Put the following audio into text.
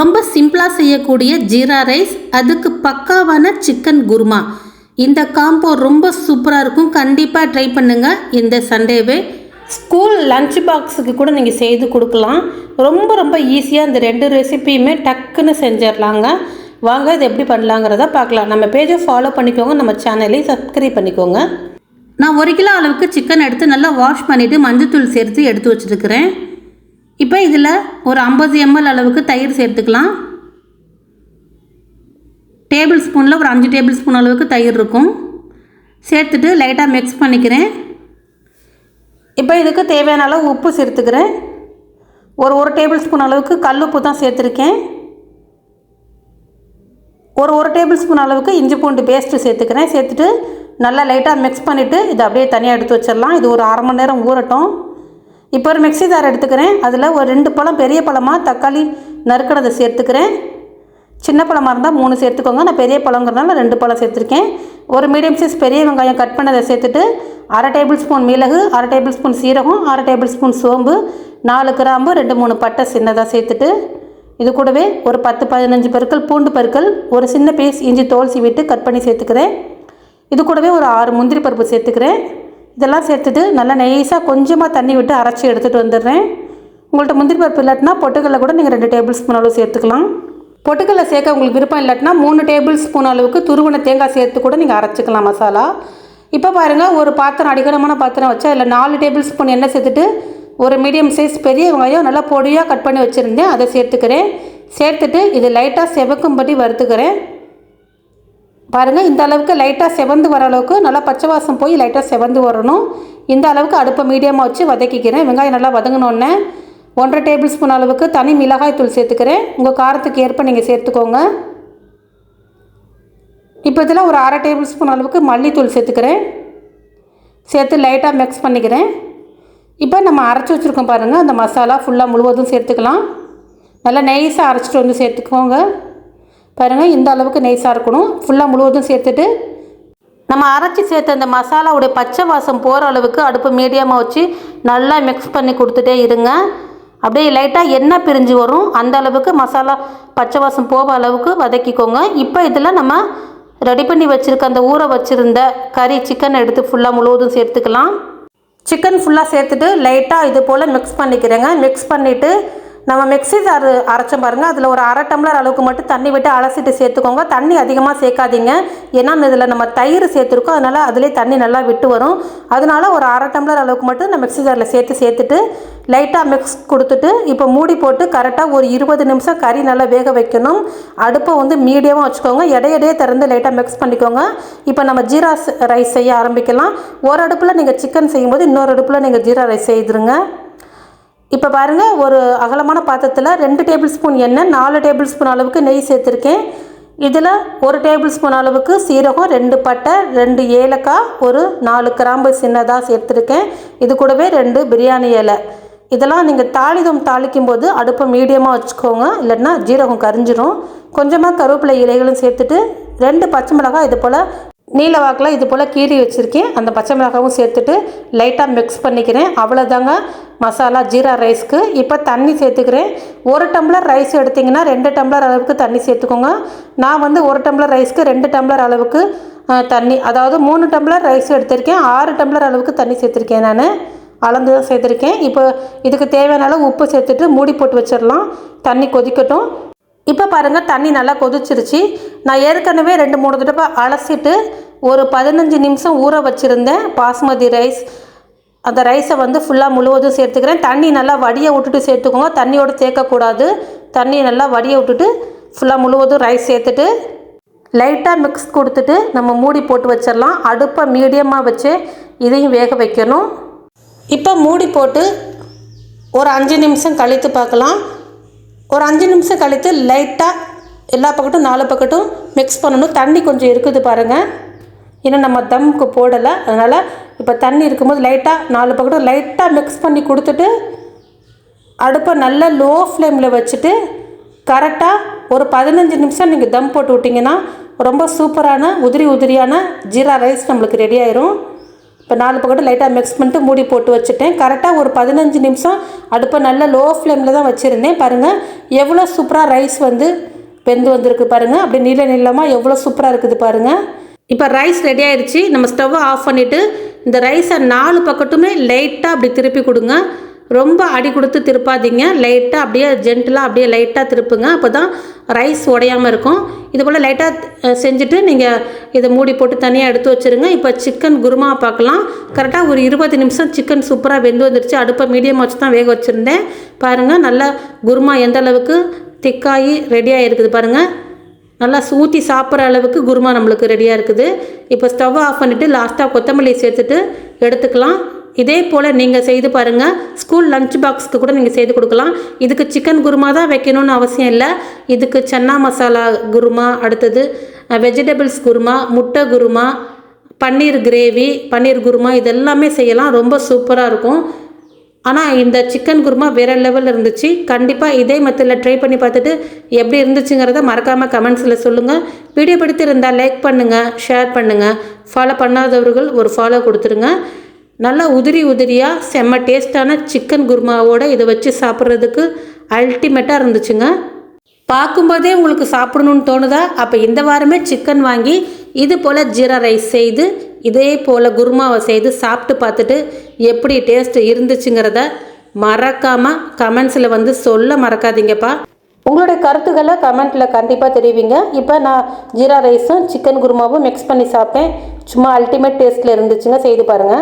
ரொம்ப சிம்பிளாக செய்யக்கூடிய ஜீரா ரைஸ் அதுக்கு பக்காவான சிக்கன் குருமா. இந்த காம்போ ரொம்ப சூப்பராக இருக்கும். கண்டிப்பாக ட்ரை பண்ணுங்கள் இந்த சண்டேவே ஸ்கூல் லஞ்ச் பாக்ஸுக்கு கூட நீங்கள் செய்து கொடுக்கலாம். ரொம்ப ரொம்ப ஈஸியாக இந்த ரெண்டு ரெசிபியுமே டக்குன்னு செஞ்சிடலாங்க. வாங்க இது எப்படி பண்ணலாங்கிறத பார்க்கலாம். நம்ம பேஜை ஃபாலோ பண்ணிக்கோங்க. நம்ம சேனலையும் சப்ஸ்கிரைப் பண்ணிக்கோங்க. நான் ஒரு கிலோ அளவுக்கு சிக்கன் எடுத்து நல்லா வாஷ் பண்ணிவிட்டு மஞ்சள் தூள் சேர்த்து எடுத்து வச்சுருக்கிறேன். இப்போ இதில் ஒரு ஐம்பது எம்எல் அளவுக்கு தயிர் சேர்த்துக்கலாம். டேபிள் ஸ்பூனில் ஒரு அஞ்சு டேபிள் ஸ்பூன் அளவுக்கு தயிர் இருக்கும். சேர்த்துட்டு லைட்டாக மிக்ஸ் பண்ணிக்கிறேன். இப்போ இதுக்கு தேவையான அளவு உப்பு சேர்த்துக்கிறேன். ஒரு ஒரு டேபிள் ஸ்பூன் அளவுக்கு கல் உப்பு தான் சேர்த்துருக்கேன். ஒரு ஒரு டேபிள் ஸ்பூன் அளவுக்கு இஞ்சி பூண்டு பேஸ்ட்டு சேர்த்துக்கிறேன். சேர்த்துட்டு நல்லா லைட்டாக மிக்ஸ் பண்ணிவிட்டு இதை அப்படியே தனியாக எடுத்து வச்சிடலாம். இது ஒரு அரை மணி நேரம் ஊறட்டும். இப்போ ஒரு மிக்சி ஜார் எடுத்துக்கிறேன். அதில் ஒரு ரெண்டு பழம் பெரிய பழமாக தக்காளி நறுக்கினதை சேர்த்துக்கிறேன். சின்ன பழமாக இருந்தால் மூணு சேர்த்துக்கோங்க. நான் பெரிய பழங்கிறதுனால ரெண்டு பழம் சேர்த்துருக்கேன். ஒரு மீடியம் சைஸ் பெரிய வெங்காயம் கட் பண்ணதை சேர்த்துட்டு அரை டேபிள் ஸ்பூன் மிளகு அரை டேபிள் ஸ்பூன் சீரகம் அரை டேபிள் ஸ்பூன் சோம்பு நாலு கிராம்பு ரெண்டு மூணு பட்டை சின்னதாக சேர்த்துட்டு இது கூடவே ஒரு பத்து பதினஞ்சு பருக்கள் பூண்டு பருக்கள் ஒரு சின்ன பீஸ் இஞ்சி தோல் சீவிட்டு கட் பண்ணி சேர்த்துக்கிறேன். இது கூடவே ஒரு ஆறு முந்திரி பருப்பு சேர்த்துக்கிறேன். இதெல்லாம் சேர்த்துட்டு நல்லா நைஸாக கொஞ்சமாக தண்ணி விட்டு அரைச்சி எடுத்துகிட்டு வந்துடுறேன். உங்கள்கிட்ட முந்திரி பருப்பு இல்லாட்டினா பொட்டுக்கல்ல கூட நீங்கள் ரெண்டு டேபிள் ஸ்பூன் அளவு சேர்த்துக்கலாம். பொட்டுக்கல்ல சேர்க்க உங்களுக்கு விருப்பம் இல்லாட்டினா மூணு டேபிள் ஸ்பூன் அளவுக்கு துருவன தேங்காய் சேர்த்து கூட நீங்கள் அரைச்சிக்கலாம் மசாலா. இப்போ பாருங்கள் ஒரு பாத்திரம் அடிக்கணமான பாத்திரம் வச்சா இல்லை நாலு டேபிள் ஸ்பூன் எண்ணெய் சேர்த்துட்டு ஒரு மீடியம் சைஸ் பெரிய வெங்காயம் நல்லா பொடியாக கட் பண்ணி வச்சுருந்தேன் அதை சேர்த்துக்கிறேன். சேர்த்துட்டு இது லைட்டாக செவக்கும்படி வறுத்துக்கிறேன். பாருங்கள் இந்த அளவுக்கு லைட்டாக செவந்து வர அளவுக்கு நல்லா பச்சை வாசம் போய் லைட்டாக செவந்து வரணும். இந்த அளவுக்கு அடுப்பை மீடியமாக வச்சு வதக்கிக்கிறேன். வெங்காயம் நல்லா வதங்கினோடனே ஒன்றரை டேபிள் ஸ்பூன் அளவுக்கு தனி மிளகாய் தூள் சேர்த்துக்கிறேன். உங்கள் காரத்துக்கு ஏற்ப நீங்கள் சேர்த்துக்கோங்க. இப்போ இதில் ஒரு அரை டேபிள் ஸ்பூன் அளவுக்கு மல்லித்தூள் சேர்த்துக்கிறேன். சேர்த்து லைட்டாக மிக்ஸ் பண்ணிக்கிறேன். இப்போ நம்ம அரைச்சி வச்சுருக்கோம் பாருங்கள் அந்த மசாலா ஃபுல்லாக முழுவதும் சேர்த்துக்கலாம். நல்லா நெய்ஸாக அரைச்சிட்டு வந்து சேர்த்துக்கோங்க. பாருங்கள் இந்த அளவுக்கு நெய்ஸாக இருக்கணும். ஃபுல்லாக முழுவதும் சேர்த்துட்டு நம்ம அரைச்சி சேர்த்த அந்த மசாலாவுடைய பச்சை வாசம் போகிற அளவுக்கு அடுப்பு மீடியமாக வச்சு நல்லா மிக்ஸ் பண்ணி கொடுத்துட்டே இருங்க. அப்படியே லைட்டாக எண்ணெய் பிரிஞ்சு வரும். அந்த அளவுக்கு மசாலா பச்சை வாசம் போக அளவுக்கு வதக்கிக்கோங்க. இப்போ இதில் நம்ம ரெடி பண்ணி வச்சுருக்க அந்த ஊற வச்சுருந்த கறி சிக்கன் எடுத்து ஃபுல்லாக முழுவதும் சேர்த்துக்கலாம். சிக்கன் ஃபுல்லாக சேர்த்துட்டு லைட்டாக இது போல் மிக்ஸ் பண்ணிக்கிறேங்க. மிக்ஸ் பண்ணிவிட்டு நம்ம மிக்ஸி ஜார் அரைச்சோம் பாருங்கள் அதில் ஒரு அரை டம்ளர் அளவுக்கு மட்டும் தண்ணி விட்டு அலசிட்டு சேர்த்துக்கோங்க. தண்ணி அதிகமாக சேர்க்காதீங்க. ஏன்னா இதில் நம்ம தயிர் சேர்த்துருக்கோம். அதனால் அதிலே தண்ணி நல்லா விட்டு வரும். அதனால ஒரு அரை டம்ளர் அளவுக்கு மட்டும் நம்ம மிக்ஸி ஜாரில் சேர்த்து சேர்த்துட்டு லைட்டாக மிக்ஸ் கொடுத்துட்டு இப்போ மூடி போட்டு கரெக்டாக ஒரு இருபது நிமிஷம் கறி நல்லா வேக வைக்கணும். அடுப்பை வந்து மீடியமாக வச்சுக்கோங்க. இடையிடையே திறந்து லைட்டாக மிக்ஸ் பண்ணிக்கோங்க. இப்போ நம்ம ஜீரா ரைஸ் செய்ய ஆரம்பிக்கலாம். ஒரு அடுப்பில் நீங்கள் சிக்கன் செய்யும்போது இன்னொரு அடுப்பில் நீங்கள் ஜீரா ரைஸ் செய்துருங்க. இப்போ பாருங்கள் ஒரு அகலமான பாத்திரத்தில் ரெண்டு டேபிள் ஸ்பூன் எண்ணெய் நாலு டேபிள் ஸ்பூன் அளவுக்கு நெய் சேர்த்துருக்கேன். இதில் ஒரு டேபிள் ஸ்பூன் அளவுக்கு சீரகம் ரெண்டு பட்டை ரெண்டு ஏலக்காய் ஒரு நாலு கிராம்பு சின்னதாக சேர்த்துருக்கேன். இது கூடவே ரெண்டு பிரியாணி இலை. இதெல்லாம் நீங்கள் தாளிதம் தாளிக்கும் போது அடுப்பை மீடியமாக வச்சுக்கோங்க. இல்லைன்னா ஜீரகம் கரிஞ்சிரும். கொஞ்சமாக கருவேப்பிலை இலைகளும் சேர்த்துட்டு ரெண்டு பச்சை மிளகாய் இது போல் நீல வாக்கில் இது போல் கீறி வச்சுருக்கேன். அந்த பச்சை மிளகாவும் சேர்த்துட்டு லைட்டாக மிக்ஸ் பண்ணிக்கிறேன். அவ்வளோதாங்க மசாலா ஜீரா ரைஸ்க்கு இப்போ தண்ணி சேர்த்துக்கிறேன். ஒரு டம்ளர் ரைஸ் எடுத்திங்கன்னா ரெண்டு டம்ளர் அளவுக்கு தண்ணி சேர்த்துக்கோங்க. நான் வந்து ஒரு டம்ளர் ரைஸ்க்கு ரெண்டு டம்ளர் அளவுக்கு தண்ணி அதாவது மூணு டம்ளர் ரைஸ் எடுத்திருக்கேன். ஆறு டம்ளர் அளவுக்கு தண்ணி சேர்த்துருக்கேன் நான். அளந்து தான் சேர்த்துருக்கேன். இப்போ இதுக்கு தேவையான அளவு உப்பு சேர்த்துட்டு மூடி போட்டு வச்சிடலாம். தண்ணி கொதிக்கட்டும். இப்போ பாருங்கள் தண்ணி நல்லா கொதிச்சிருச்சு. நான் ஏற்கனவே ரெண்டு மூணு தடவை அலசிட்டு ஒரு பதினஞ்சு நிமிஷம் ஊற வச்சுருந்தேன். பாஸ்மதி ரைஸ் அந்த ரைஸை வந்து ஃபுல்லாக முழுவதும் சேர்த்துக்கிறேன். தண்ணி நல்லா வடியை விட்டுட்டு சேர்த்துக்கோங்க. தண்ணியோடு சேர்க்கக்கூடாது. தண்ணியை நல்லா வடியை விட்டுட்டு ஃபுல்லாக முழுவதும் ரைஸ் சேர்த்துட்டு லைட்டாக மிக்ஸ் கொடுத்துட்டு நம்ம மூடி போட்டு வச்சிடலாம். அடுப்பை மீடியமாக வச்சு இதையும் வேக வைக்கணும். இப்போ மூடி போட்டு ஒரு அஞ்சு நிமிஷம் கழித்து பார்க்கலாம். ஒரு அஞ்சு நிமிஷம் கழித்து லைட்டாக எல்லா பக்கட்டும் நாலு பக்கட்டும் மிக்ஸ் பண்ணணும். தண்ணி கொஞ்சம் இருக்குது பாருங்கள் ஏன்னா நம்ம தம்க்கு போடலை. அதனால் இப்போ தண்ணி இருக்கும்போது லைட்டாக நாலு பக்கட்டும் லைட்டாக மிக்ஸ் பண்ணி கொடுத்துட்டு அடுப்பை நல்லா லோ ஃப்ளேமில் வச்சுட்டு கரெக்டாக ஒரு பதினஞ்சு நிமிஷம் நீங்கள் தம் போட்டு விட்டிங்கன்னா ரொம்ப சூப்பரான உதிரி உதிரியான ஜீரா ரைஸ் நம்மளுக்கு ரெடி ஆயிரும். இப்போ நாலு பக்கட்டும் லைட்டாக மிக்ஸ் பண்ணிட்டு மூடி போட்டு வச்சுட்டேன். கரெக்டாக ஒரு பதினஞ்சு நிமிஷம் அடுப்பை நல்லா லோ ஃப்ளேமில் தான் வச்சுருந்தேன். பாருங்கள் எவ்வளோ சூப்பராக ரைஸ் வந்து வெந்து வந்திருக்கு பாருங்கள் அப்படி நீள நீளமாக எவ்வளோ சூப்பராக இருக்குது பாருங்கள் இப்போ ரைஸ் ரெடி ஆயிடுச்சு நம்ம ஸ்டவ்வை ஆஃப் பண்ணிவிட்டு இந்த ரைஸை நாலு பக்கட்டுமே லைட்டாக அப்படி திருப்பி கொடுங்க. ரொம்ப அடி கொடுத்து திருப்பாதீங்க. லைட்டாக அப்படியே ஜென்டிலாக அப்படியே லைட்டாக திருப்புங்க. அப்போ தான் ரைஸ் உடையாமல் இருக்கும். இது போல் லைட்டாக செஞ்சுட்டு நீங்கள் இதை மூடி போட்டு தனியாக எடுத்து வச்சுருங்க. இப்போ சிக்கன் குருமா பார்க்கலாம். கரெக்டாக ஒரு இருபது நிமிஷம் சிக்கன் சூப்பராக வெந்து வந்துருச்சு. அடுப்பை மீடியம் வச்சு தான் வேக வச்சுருந்தேன். பாருங்கள் நல்லா குருமா எந்த அளவுக்கு திக்காகி ரெடியாக இருக்குது பாருங்கள் நல்லா ஊற்றி சாப்பிட்ற அளவுக்கு குருமா நம்மளுக்கு ரெடியாக இருக்குது. இப்போ ஸ்டவ் ஆஃப் பண்ணிவிட்டு லாஸ்ட்டாக கொத்தமல்லி சேர்த்துட்டு எடுத்துக்கலாம். இதே போல் நீங்கள் செய்து பாருங்கள் ஸ்கூல் லஞ்ச் பாக்ஸ்க்கு கூட நீங்கள் செய்து கொடுக்கலாம். இதுக்கு சிக்கன் குருமா தான் வைக்கணும்னு அவசியம் இல்லை. இதுக்கு சன்னா மசாலா குருமா அடுத்தது வெஜிடபிள்ஸ் குருமா முட்டை குருமா பன்னீர் கிரேவி பன்னீர் குருமா இதெல்லாமே செய்யலாம். ரொம்ப சூப்பராக இருக்கும். ஆனால் இந்த சிக்கன் குருமா வேறு லெவலில் இருந்துச்சு. கண்டிப்பாக இதே மெத்தடில் ட்ரை பண்ணி பார்த்துட்டு எப்படி இருந்துச்சுங்கிறத மறக்காமல் கமெண்ட்ஸில் சொல்லுங்கள் வீடியோ பிடித்து இருந்தால் லைக் பண்ணுங்கள் ஷேர் பண்ணுங்கள் ஃபாலோ பண்ணாதவர்கள் ஒரு ஃபாலோ கொடுத்துருங்க. நல்லா உதிரி உதிரியாக செம்ம டேஸ்ட்டான சிக்கன் குருமாவோடு இதை வச்சு சாப்பிட்றதுக்கு அல்டிமேட்டாக இருந்துச்சுங்க. பார்க்கும்போதே உங்களுக்கு சாப்பிடணும்னு தோணுதா? அப்போ இந்த வாரமே சிக்கன் வாங்கி இது போல் ஜீரா ரைஸ் செய்து இதே போல் குருமாவை செய்து சாப்பிட்டு பார்த்துட்டு எப்படி டேஸ்ட் இருந்துச்சுங்கிறத மறக்காமல் கமெண்ட்ஸில் வந்து சொல்ல மறக்காதீங்கப்பா. உங்களுடைய கருத்துக்களை கமெண்ட்டில் கண்டிப்பாக தெரிவிங்க. இப்போ நான் ஜீரா ரைஸும் சிக்கன் குருமாவும் மிக்ஸ் பண்ணி சாப்பிட்டேன். சும்மா அல்டிமேட் டேஸ்ட்டில் இருந்துச்சுங்க செய்து பாருங்கள்